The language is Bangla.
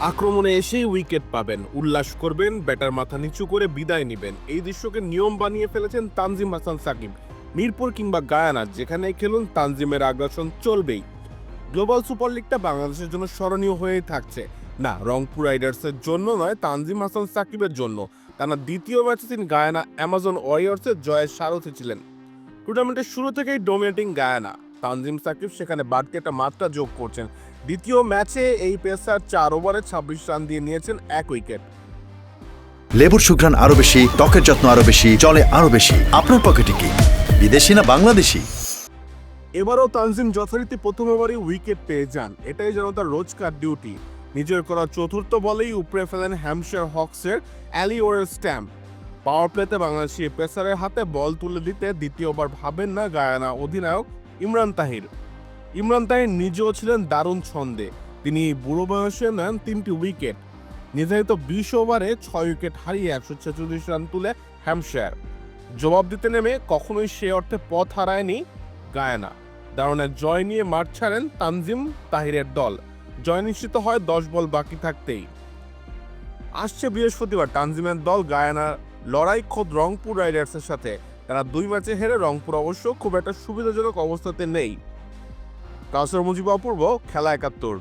আক্রমণে এসেই উইকেট পাবেন। উল্লাস করবেন, ব্যাটার মাথা নিচু করে বিদায় নেবেন। এই দৃশ্যকে নিয়ম বানিয়ে ফেলেছেন তানজিম হাসান সাকিব। মিরপুর কিংবা গায়ানা যেখানে খেলুন, তানজিমের আগ্রাসন চলবেই। গ্লোবাল সুপার লিগটা বাংলাদেশের জন্য স্মরণীয় হয়েই থাকছে। না, রংপুর রাইডার্সের জন্য নয়, তানজিম হাসান সাকিবের জন্য। টানা দ্বিতীয় ম্যাচে তিনি গায়ানা, অ্যামাজন ওয়ারিয়র্সের জয়ের সারথি ছিলেন। টুর্নামেন্টের শুরু থেকেই ডোমিনেটিং গায়ানা। তানজিম সাকিব সেখানে বাড়তি একটা মাত্রা যোগ করছেন। দ্বিতীয় ম্যাচে এই পেসার চার ওভারে ছাব্বিশ রান দিয়ে নিয়েছেন এক উইকেট। লেবুর সুঘ্রাণ আরও বেশি ত্বকের যত্ন আরও বেশি চলে আরও বেশি। আপনার পকেটে কি? বিদেশি না বাংলাদেশি? এবারও তানজিম যথারীতি প্রথম ওভারই উইকেট পেয়ে যান এটাই যেন তার রোজকার ডিউটি। নিজের করা চতুর্থ বলেই উপরে ফেলেন হ্যামশায়ার হকসের অ্যালি ওরেল স্ট্যাম্প। পাওয়ার প্লেতে বাংলাদেশি পেসারের হাতে বল তুলে দিতে দ্বিতীয়বার ভাবেন না গায়ানা অধিনায়ক ইমরান তাহির। ইমরান তাহির নিজেও ছিলেন দারুণ ছন্দে। তিনি বুড়ো বয়সে নেন তিনটি উইকেট। নির্ধারিত বিশ ওভারে ছয় উইকেট হারিয়ে একশো ছেচল্লিশ রান তুলে হ্যামশায়ার জবাব দিতে নেমে কখনোই সে অর্থে পথ হারায়নি গায়ানা। দারুণের জয় নিয়ে মাঠ ছাড়েন তানজিম তাহিরের দল। জয় নিশ্চিত হয় দশ বল বাকি থাকতেই। আসছে বৃহস্পতিবার তানজিমের দল গায়ানার লড়াই খোদ রংপুর রাইডার্সের সাথে। তারা দুই ম্যাচে হেরে রংপুর অবশ্য খুব একটা সুবিধাজনক অবস্থাতে নেই। কাউসার মুজিব অপূর্ব, খেলা একাত্তর।